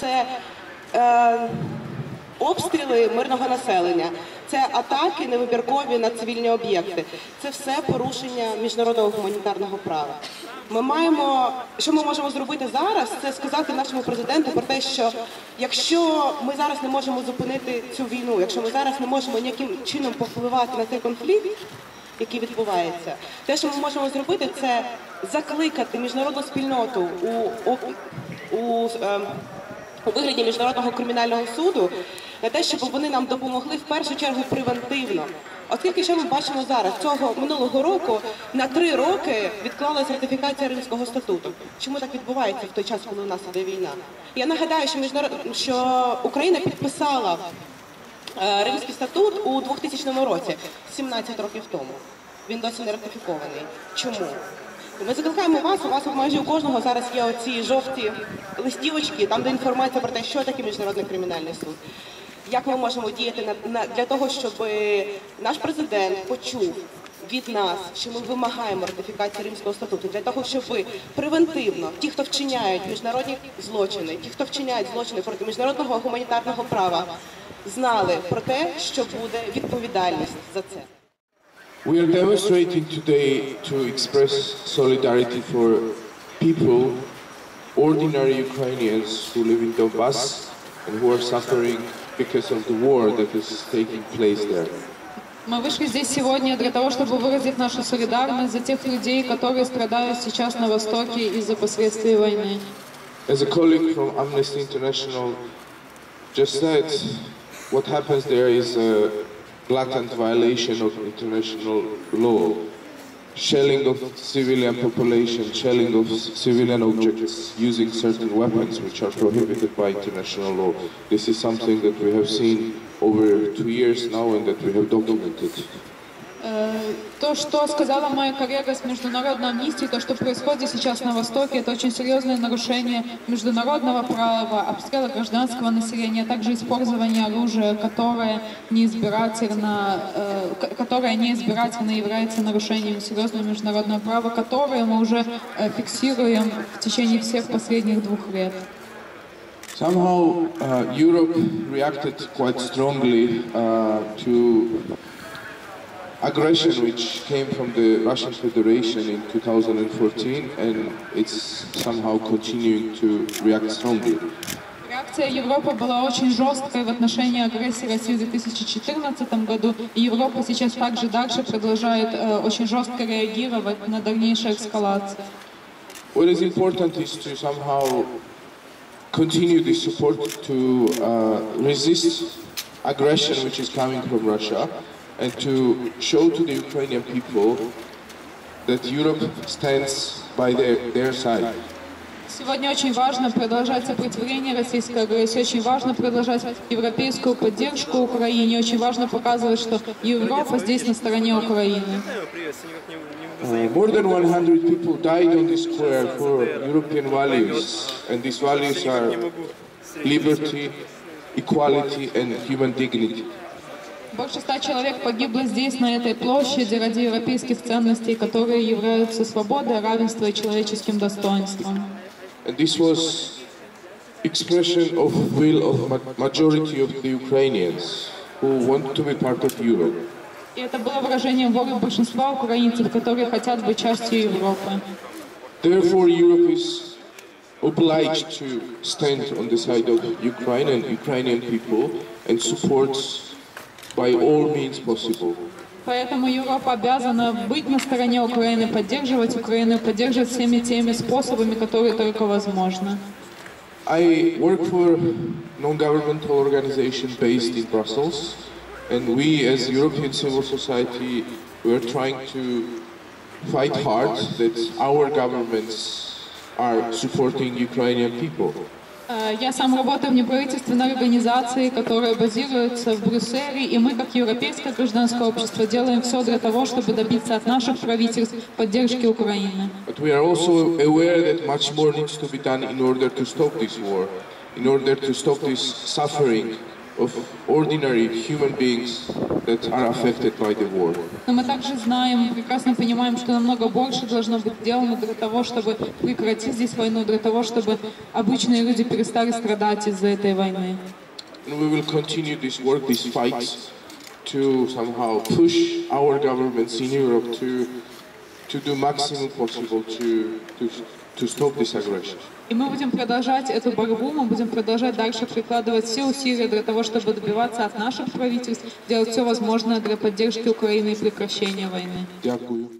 це е, обстріли мирного населення, це атаки невибіркові на цивільні об'єкти. Це все порушення міжнародного гуманітарного права. Ми маємо, що ми можемо зробити зараз, це сказати нашому президенту про те, що якщо ми зараз не можемо зупинити цю війну, якщо ми зараз не можемо ніяким чином повпливати на цей конфлікт, який відбувається, те, що ми можемо зробити, це закликати міжнародну спільноту у, у, у ем, у вигляді міжнародного кримінального суду на те, щоб вони нам допомогли в першу чергу превентивно. Оскільки що ми бачимо зараз, цього минулого року на три роки відклалася ратифікація Римського статуту. Чому так відбувається в той час, коли у нас іде війна? Я нагадаю, що міжнарод... що Україна підписала е, Римський статут у 2000 році, 17 років тому. Він досі не ратифікований. Чому? Ми закликаємо вас, у вас майже у кожного зараз є оці жовті листівочки, там де інформація про те, що таке міжнародний кримінальний суд. Як ми можемо діяти на, на для того, щоб наш президент почув від нас, що ми вимагаємо ратифікації Римського статуту, для того, щоб превентивно ті, хто вчиняють міжнародні злочини, ті, хто вчиняють злочини проти міжнародного гуманітарного права, знали про те, що буде відповідальність за це. We are demonstrating today to express solidarity for people, ordinary Ukrainians who live in Donbass and who are suffering because of the war that is taking place there. Мы вышли здесь сегодня для того, чтобы выразить нашу солидарность за тех людей, которые страдают сейчас на Востоке из-за последствий войны. As a colleague from Amnesty International just said, what happens there is a blatant violation of international law. Shelling of civilian population, shelling of civilian objects, using certain weapons which are prohibited by international law. This is something that we have seen over two years now and that we have documented. То, что сказала моя коллега с Международной амнистии, то, что происходит сейчас на Востоке, это очень серьезное нарушение международного права, обстрела гражданского населения, а также использование оружия, которое неизбирательно, э, которое неизбирательно является нарушением серьезного международного права, которое мы уже э, фиксируем в течение всех последних двух лет. Somehow, uh, Europe reacted quite strongly uh, to aggression which came from the Russian Federation in 2014, and it's somehow continuing to react strongly. Реакция Европы была очень жесткой в отношении агрессии России в 2014 году, и Европа сейчас также дальше продолжает э, очень жестко реагировать на дальнейшую эскалацию. What is important is to somehow continue the support to uh, resist aggression which is coming from Russia and to show to the Ukrainian people that Europe stands by their, their side. Сегодня очень важно продолжать сопротивление российской агрессии, очень важно продолжать европейскую поддержку Украине, очень важно показывать, что Европа здесь на стороне Украины. Uh, more than 100 people died on the square for European values, and these values are liberty, equality, and human dignity. Больше ста человек погибло здесь, на этой площади, ради европейских ценностей, которые являются свободой, равенством и человеческим достоинством. And this was expression of will of ma- majority of the Ukrainians who want to be part of Europe. И это было выражением воли большинства украинцев, которые хотят быть частью Европы. Therefore, Europe is obliged to stand on the side of Ukraine and Ukrainian people and supports by all means possible. Поэтому Европа обязана быть на стороне Украины, поддерживать Украину, поддерживать всеми теми способами, которые только возможно. I work for a non-governmental organization based in Brussels, and we as European civil society, we're trying to fight hard that our governments are supporting Ukrainian people. Э, Я сам работаю в неправительственной организации, которая базируется в Брюсселе, и мы, как Европейское гражданское общество, делаем все для того, чтобы добиться от наших правительств поддержки Украины. But we are also aware that much more needs to be done in order to stop this war, in order to stop this suffering of ordinary human beings that are affected by the war. Но мы также знаем, прекрасно понимаем, что намного больше должно быть сделано для того, чтобы прекратить здесь войну, для того, чтобы обычные люди перестали страдать из-за этой войны. And we will continue this work, these fights, to somehow push our governments in Europe to, to do maximum possible to, to, to stop this aggression. И мы будем продолжать эту борьбу, мы будем продолжать дальше прикладывать все усилия для того, чтобы добиваться от наших правительств, делать все возможное для поддержки Украины и прекращения войны. Дякую.